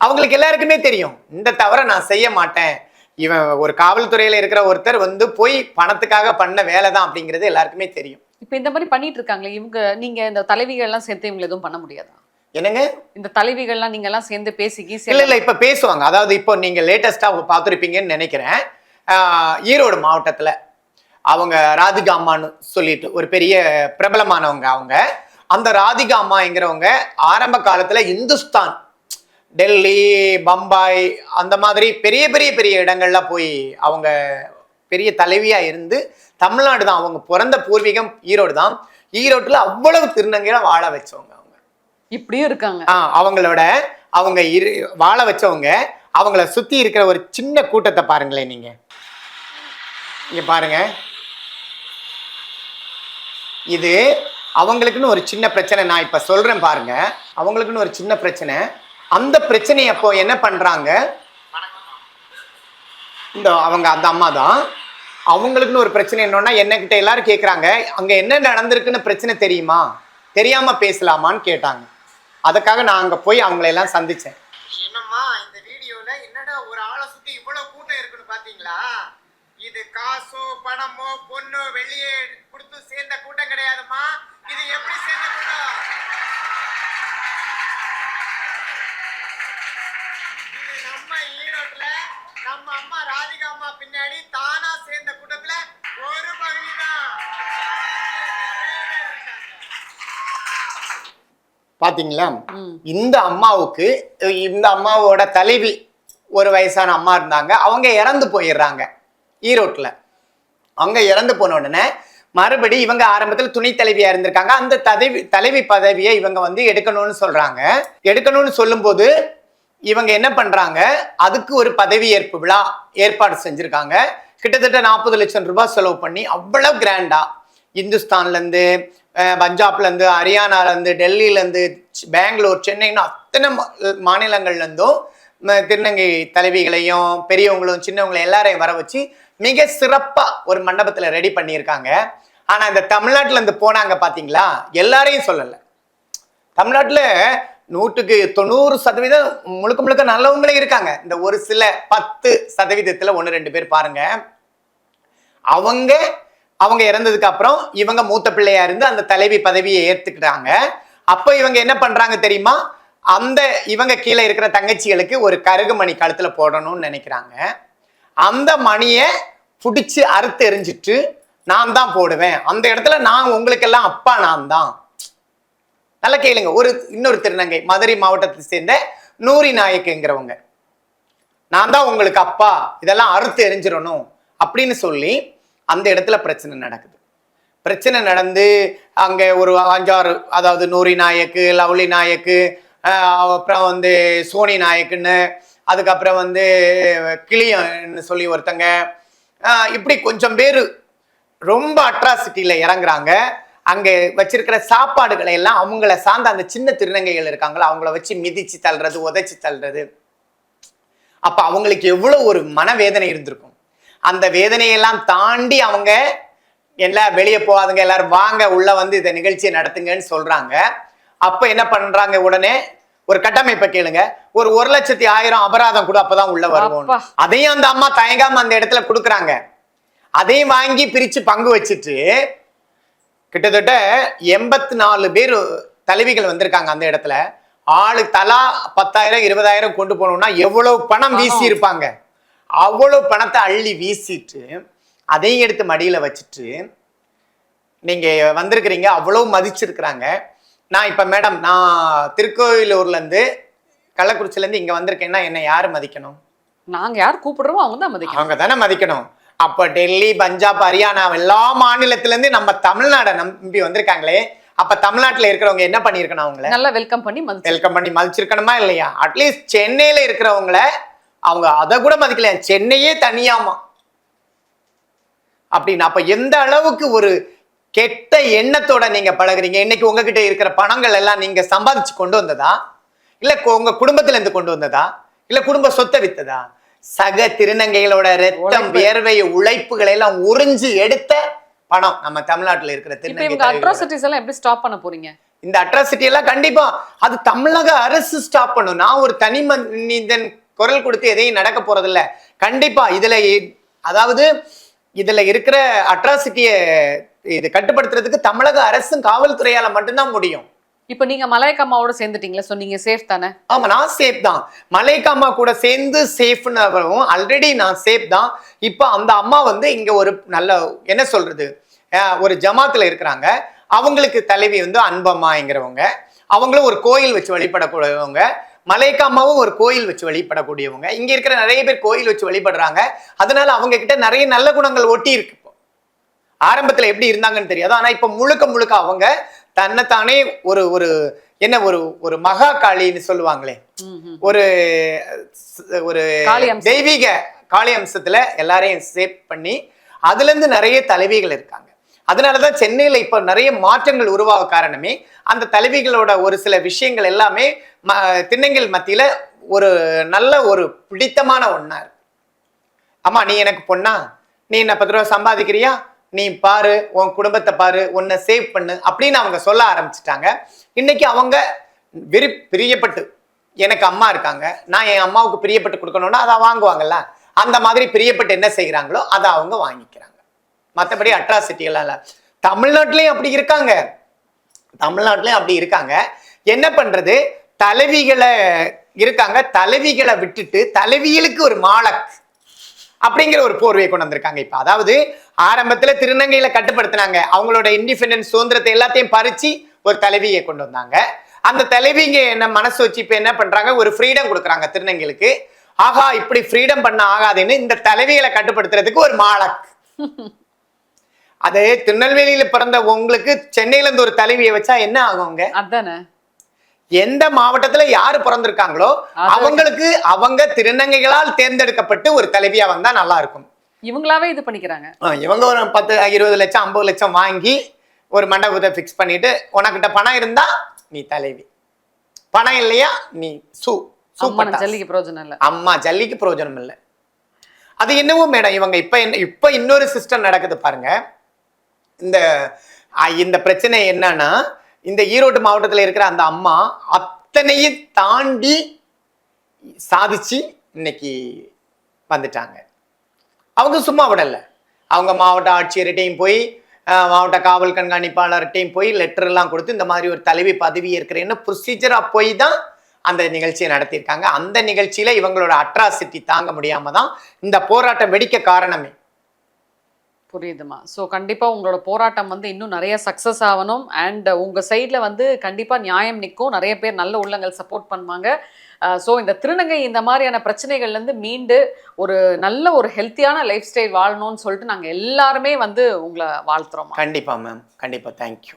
அவங்களுக்கு எல்லாருக்குமே தெரியும். இந்த தவிர நான் செய்ய மாட்டேன். இவன் ஒரு காவல்துறையில இருக்கிற ஒருத்தர் வந்து போய் பணத்துக்காக பண்ண வேலை தான் அப்படிங்கிறது எல்லாருக்குமே தெரியும். இப்போ இந்த மாதிரி பண்ணிட்டு இருக்காங்களே இவங்க நீங்க இந்த தலைவிகள் எல்லாம் சேர்த்து இவங்களை எதுவும் பண்ண முடியாதா? என்னங்க? இந்த தலைவிகள்லாம் நீங்க எல்லாம் சேர்ந்து பேசி கீசி இல்ல இல்ல இப்ப பேசுவாங்க. அதாவது இப்போ நீங்க லேட்டஸ்டா பார்த்துருப்பீங்கன்னு நினைக்கிறேன். ஈரோடு மாவட்டத்துல அவங்க ராதிகா அம்மான்னு சொல்லிட்டு ஒரு பெரிய பிரபலமானவங்க அவங்க. அந்த ராதிகா அம்மாங்கிறவங்க ஆரம்ப காலத்துல இந்துஸ்தான் டெல்லி பம்பாய் அந்த மாதிரி பெரிய பெரிய பெரிய இடங்கள்ல போய் அவங்க பெரிய தலைவியா இருந்து தமிழ்நாடு தான். அவங்க பிறந்த பூர்வீகம் ஈரோடு தான். ஈரோட்டுல அவ்வளவு திருநங்கையில வாழ வச்சவங்க. இப்படியும் இருக்காங்க. ஆ அவங்களோட அவங்க இரு வாழ வச்சவங்க அவங்கள சுத்தி இருக்கிற ஒரு சின்ன கூட்டத்தை பாருங்களேன் நீங்க. இங்க பாருங்க. இது அவங்களுக்குன்னு ஒரு சின்ன பிரச்சனை. நான் இப்ப சொல்றேன் பாருங்க. அவங்களுக்குன்னு ஒரு சின்ன பிரச்சனை. அந்த பிரச்சனை அப்போ என்ன பண்றாங்க? இந்த அவங்க அந்த அம்மா தான். அவங்களுக்குன்னு ஒரு பிரச்சனை என்னன்னா என்னகிட்ட எல்லாரும் கேட்குறாங்க அங்க என்ன நடந்திருக்குன்னு பிரச்சனை தெரியுமா? தெரியாம பேசலாமான்னு கேட்டாங்க. அதுக்காக நான் அங்க போய் அவங்களை எல்லாம் சந்திச்சேன். என்னம்மா இந்த வீடியோல என்னடா ஒரு ஆளை சுத்தி இவ்வளவு கூட்டம் இருக்குன்னு பாத்தீங்களா? இது காசோ பணமோ பொண்ணோ வெளியே கொடுத்து சேர்ந்த கூட்டம் கிடையாதும்மா. இது எப்படி சேர்ந்த கூட்டம்? இது நம்ம ஈரோட்ல நம்ம அம்மா ராதிகா அம்மா பின்னாடி தானா சேர்ந்த கூட்டத்துல ஒரு பகுதி தான். பாத்தீங்களா. இந்த அம்மாவுக்கு இந்த அம்மாவோட தலைவி ஒரு வயசான அம்மா இருந்தாங்க. அவங்க இறந்து போயிடுறாங்க ஈரோட்ல அவங்க இறந்து போன உடனே மறுபடி இவங்க ஆரம்பத்தில் துணை தலைவியா இருந்திருக்காங்க. அந்த தலைவி தலைவி பதவியை இவங்க வந்து எடுக்கணும்னு சொல்றாங்க. எடுக்கணும்னு சொல்லும்போது இவங்க என்ன பண்றாங்க? அதுக்கு ஒரு பதவி ஏற்பு விழா ஏற்பாடு செஞ்சிருக்காங்க. கிட்டத்தட்ட நாற்பது லட்சம் ரூபாய் செலவு பண்ணி அவ்வளவு கிராண்டா இந்துஸ்தான்லேருந்து பஞ்சாப்லேருந்து ஹரியானாலேருந்து டெல்லியிலேருந்து பெங்களூர் சென்னைன்னு அத்தனை மா- திருநங்கை தலைவிகளையும் பெரியவங்களும் சின்னவங்களையும் எல்லாரையும் வர வச்சு மிக சிறப்பாக ஒரு மண்டபத்தில் ரெடி பண்ணியிருக்காங்க. ஆனால் இந்த தமிழ்நாட்டிலேருந்து போனாங்க பார்த்தீங்களா எல்லாரையும் சொல்லலை. தமிழ்நாட்டில் நூற்றுக்கு தொண்ணூறு சதவீதம் முழுக்க முழுக்க நல்லவங்களே இருக்காங்க. இந்த ஒரு சில பத்து சதவீதத்தில் ஒன்று ரெண்டு பேர் பாருங்க. அவங்க அவங்க இறந்ததுக்கு அப்புறம் இவங்க மூத்த பிள்ளையா இருந்து அந்த தலைவி பதவியை ஏத்துக்கிட்டாங்க. அப்போ இவங்க என்ன பண்றாங்க தெரியுமா? அந்த இவங்க கீழே இருக்கிற தங்கச்சிகளுக்கு ஒரு கருகு மணி கழுத்துல போடணும்னு நினைக்கிறாங்க. அந்த மணியை பிடிச்சி அறுத்து எரிஞ்சிட்டு நான் தான் போடுவேன். அந்த இடத்துல நான் உங்களுக்கெல்லாம் அப்பா நான் தான். நல்லா கேளுங்க. ஒரு இன்னொரு திருநங்கை மதுரை மாவட்டத்தை சேர்ந்த நூரி நாயக்குங்கிறவங்க. நான் தான் உங்களுக்கு அப்பா. இதெல்லாம் அறுத்து எரிஞ்சிடணும். அப்படின்னு சொல்லி அந்த இடத்துல பிரச்சனை நடக்குது. பிரச்சனை நடந்து அங்கே ஒரு அஞ்சாறு அதாவது நூரி நாயக்கு லவ்லி நாயக்கு அப்புறம் வந்து சோனி நாயக்குன்னு அதுக்கப்புறம் வந்து கிளியன்னு சொல்லி ஒருத்தங்க இப்படி கொஞ்சம் பேர் ரொம்ப அட்ராசிட்டியில் இறங்குறாங்க. அங்கே வச்சிருக்கிற சாப்பாடுகளை எல்லாம் அவங்கள சார்ந்த அந்த சின்ன திருநங்கைகள் இருக்காங்களோ அவங்கள வச்சு மிதிச்சு தள்ளுறது உதைச்சி தள்ளுறது. அப்போ அவங்களுக்கு எவ்வளோ ஒரு மனவேதனை இருந்திருக்கும். அந்த வேதனையெல்லாம் தாண்டி அவங்க எல்லாம் வெளியே போகாதுங்க எல்லாரும் வாங்க உள்ள வந்து இந்த நிகழ்ச்சியை நடத்துங்கன்னு சொல்றாங்க. அப்ப என்ன பண்றாங்க உடனே? ஒரு கட்டமைப்பை கேளுங்க. ஒரு ஒரு லட்சத்தி ஆயிரம் அபராதம் கூட அப்பதான் உள்ள வருவோம். அதையும் அந்த அம்மா தயங்காம அந்த இடத்துல கொடுக்குறாங்க. அதையும் வாங்கி பிரிச்சு பங்கு வச்சுட்டு கிட்டத்தட்ட எண்பத்தி நாலு பேர் தலைவிகள் வந்திருக்காங்க அந்த இடத்துல. ஆளு தலா பத்தாயிரம் இருபதாயிரம் கொண்டு போனோம்னா எவ்வளவு பணம் வீசி இருப்பாங்க? அவ்வளவு பணத்தை அள்ளி வீசிட்டு அதையும் எடுத்து மடியில வச்சுட்டு நீங்க வந்திருக்கிறீங்க அவ்வளவு மதிச்சிருக்கிறாங்க. நான் இப்ப மேடம் நான் திருக்கோயிலூர்ல இருந்து கள்ளக்குறிச்சில இருந்து இங்க வந்திருக்கேன்னா என்னை யாரு மதிக்கணும்? நாங்க யார் கூப்பிடுறோமோ அவங்க தான் மதிக்கணும். அவங்க தானே மதிக்கணும். அப்ப டெல்லி பஞ்சாப் ஹரியானா எல்லா மாநிலத்துல இருந்து நம்ம தமிழ்நாடை நம்பி வந்திருக்காங்களே அப்ப தமிழ்நாட்டுல இருக்கிறவங்க என்ன பண்ணிருக்கணும் அவங்கள? நல்லா வெல்கம் பண்ணி வெல்கம் பண்ணி மதிச்சிருக்கணுமா இல்லையா? அட்லீஸ்ட் சென்னையில இருக்கிறவங்கள அவங்க அதை கூட மதிக்கல சென்னையே தனியாமா அப்படின்னு அப்ப எந்த அளவுக்கு ஒரு கெட்ட எண்ணத்தோட நீங்க பழகுறீங்க? இன்னைக்கு உங்ககிட்ட இருக்கிற பணங்கள் எல்லாம் நீங்க சம்பாதிச்சு கொண்டு வந்ததா? இல்ல உங்க குடும்பத்துல இருந்து கொண்டு வந்ததா? இல்ல குடும்ப சொத்தை வித்ததா? சக திருநங்கைகளோட ரத்தம். வியர்வை உழைப்புகளை எல்லாம் உறிஞ்சு எடுத்த பணம் நம்ம தமிழ்நாட்டுல இருக்கிற திருநங்கை. அட்ராசிட்டிஸ் எல்லாம் எப்படி ஸ்டாப் பண்ண போறீங்க? இந்த அட்ராசிட்டி எல்லாம் கண்டிப்பா அது தமிழக அரசு ஸ்டாப் பண்ணும். நான் ஒரு தனி மனிதன் குரல் கொடுத்து எதையும் நடக்க போறதில்ல. கண்டிப்பா இதுல அதாவது இதுல இருக்கிற அட்ராசிட்டியை இது கட்டுப்படுத்துறதுக்கு தமிழக அரசும் காவல்துறையால மட்டும்தான் முடியும். இப்ப நீங்க மலையக்கம்மாவோட சேர்ந்துட்டீங்களா சோ நீங்க சேஃப் தானே? ஆமா நான் சேஃப் தான். மலைக்கா அம்மா கூட சேர்ந்து சேஃப்னு ஆல்ரெடி நான் சேஃப் தான். இப்போ அந்த அம்மா வந்து இங்க ஒரு நல்ல என்ன சொல்றது ஒரு ஜமாத்துல இருக்கிறாங்க. அவங்களுக்கு தலைவி வந்து அன்பம்மாங்கிறவங்க. அவங்களும் ஒரு கோயில் வச்சு வழிபடக்கூடியவங்க. மலைக்கா அம்மாவும் ஒரு கோயில் வச்சு வழிபடக்கூடியவங்க. இங்க இருக்கிற நிறைய பேர் கோயில் வச்சு வழிபடுறாங்க. அதனால அவங்க கிட்ட நிறைய நல்ல குணங்கள் ஒட்டி இருக்கு ஆரம்பத்துல எப்படி இருந்தாங்கன்னு தெரியாது. ஆனா இப்ப முழுக்க முழுக்க அவங்க தன்னைத்தானே ஒரு ஒரு என்ன ஒரு ஒரு மகா காளின்னு சொல்லுவாங்களே. ஒரு ஒரு. தெய்வீக காளி அம்சத்துல எல்லாரையும் சேவ் பண்ணி அதுல இருந்து நிறைய தலைவிகள் இருக்காங்க. அதனாலதான் சென்னையில இப்ப நிறைய மாற்றங்கள் உருவாக காரணமே அந்த தலைவிகளோட ஒரு சில விஷயங்கள் எல்லாமே ம- திண்ணங்கள் மத்தியில ஒரு நல்ல ஒரு பிடித்தமான ஒண்ணா இருக்கு. அம்மா நீ எனக்கு பொண்ணா? நீ என்ன பத்து ரூபா சம்பாதிக்கிறியா? நீ பாரு உன் குடும்பத்தை பாரு உன்னை சேவ் பண்ணு அப்படின்னு அவங்க சொல்ல ஆரம்பிச்சிட்டாங்க. இன்னைக்கு அவங்க விரு பிரியப்பட்டு எனக்கு அம்மா இருக்காங்க. நான் என் அம்மாவுக்கு பிரியப்பட்டு கொடுக்கணும்னா அதை வாங்குவாங்கல்ல? அந்த மாதிரி பிரியப்பட்டு என்ன செய்கிறாங்களோ அதை அவங்க வாங்கிக்கிறாங்க. மற்றபடி அட்ராசிட்டிகள்லாம் இல்லை. தமிழ்நாட்டிலையும் அப்படி இருக்காங்க. தமிழ்நாட்டிலையும் அப்படி இருக்காங்க. என்ன பண்ணுறது தலைவிகளை இருக்காங்க. தலைவிகளை விட்டுட்டு தலைவிகளுக்கு ஒரு மாலக் அப்படிங்கிற ஒரு போர்வையை கொண்டு வந்திருக்காங்க இப்போ. அதாவது ஆரம்பத்தில் திருநங்கையில கட்டுப்படுத்தினாங்க. அவங்களோட இண்டிபெண்டன்ஸ் சுதந்திரத்தை எல்லாத்தையும் பறிச்சு ஒரு தலைவியை கொண்டு வந்தாங்க. அந்த தலைவிங்க என்ன மனசு வச்சு இப்போ என்ன பண்றாங்க? ஒரு ஃப்ரீடம் கொடுக்குறாங்க திருநங்கைகளுக்கு. ஆகா இப்படி ஃப்ரீடம் பண்ண ஆகாதுன்னு இந்த தலைவிகளை கட்டுப்படுத்துறதுக்கு ஒரு மாலக். அது திருநெல்வேலியில பிறந்த உங்களுக்கு சென்னையில இருந்து ஒரு தலைவியை வச்சா என்ன ஆகுங்க அதானே. எந்த மாவட்டத்துல யாரு பிறந்திருக்காங்களோ அவங்களுக்கு அவங்க திருநங்கைகளால் தேர்ந்தெடுக்கப்பட்டு ஒரு தலைவியா வந்தா நல்லா இருக்கும். இவங்களாவே இது பண்ணிக்கிறாங்க. இவங்க ஒரு பத்து இருபது லட்சம் ஐம்பது லட்சம் வாங்கி ஒரு மண்டபத்தை ஃபிக்ஸ் பண்ணிட்டு உனக்கிட்ட பணம் இருந்தா நீ தலைவி. பணம் இல்லையா நீ சூ. ஜல்லிக்கு பிரயோஜனம் இல்ல. அம்மா ஜல்லிக்கு பிரயோஜனம் இல்லை. அது என்னவோ மேடம் இவங்க இப்ப என்ன இப்ப இன்னொரு சிஸ்டம் நடக்குது பாருங்க. இந்த இந்த பிரச்சனை என்னன்னா இந்த ஈரோடு மாவட்டத்தில் இருக்கிற அந்த அம்மா அத்தனையும் தாண்டி சாதிச்சு இன்னைக்கு வந்துட்டாங்க. அவங்க சும்மா விடலை. அவங்க மாவட்ட ஆட்சியர்கிட்டையும் போய் மாவட்ட காவல் கண்காணிப்பாளர்கிட்டையும் போய் லெட்டர்லாம் கொடுத்து இந்த மாதிரி ஒரு தலைவி பதவி இருக்கிறேன்னு ப்ரொசீஜராக போய் தான் அந்த நிகழ்ச்சியை நடத்தியிருக்காங்க. அந்த நிகழ்ச்சியில் இவங்களோட அட்ராசிட்டி தாங்க முடியாமல் தான் இந்த போராட்டம் வெடிக்க காரணமே. புரியுதுமா? ஸோ கண்டிப்பாக உங்களோட போராட்டம் வந்து இன்னும் நிறைய சக்ஸஸ் ஆகணும். அண்ட் உங்கள் சைடில் வந்து கண்டிப்பாக நியாயம் நிற்கும் நிறைய பேர் நல்ல உள்ளங்கள் சப்போர்ட் பண்ணுவாங்க. Uh, ஸோ இந்த திருநங்கை இந்த மாதிரியான பிரச்சனைகள்லேருந்து மீண்டு ஒரு நல்ல ஒரு ஹெல்த்தியான லைஃப் ஸ்டைல் வாழணும்னு சொல்லிட்டு நாங்கள் எல்லாருமே வந்து உங்களை வாழ்த்துறோம் கண்டிப்பாக மேம் கண்டிப்பாக தேங்க்யூ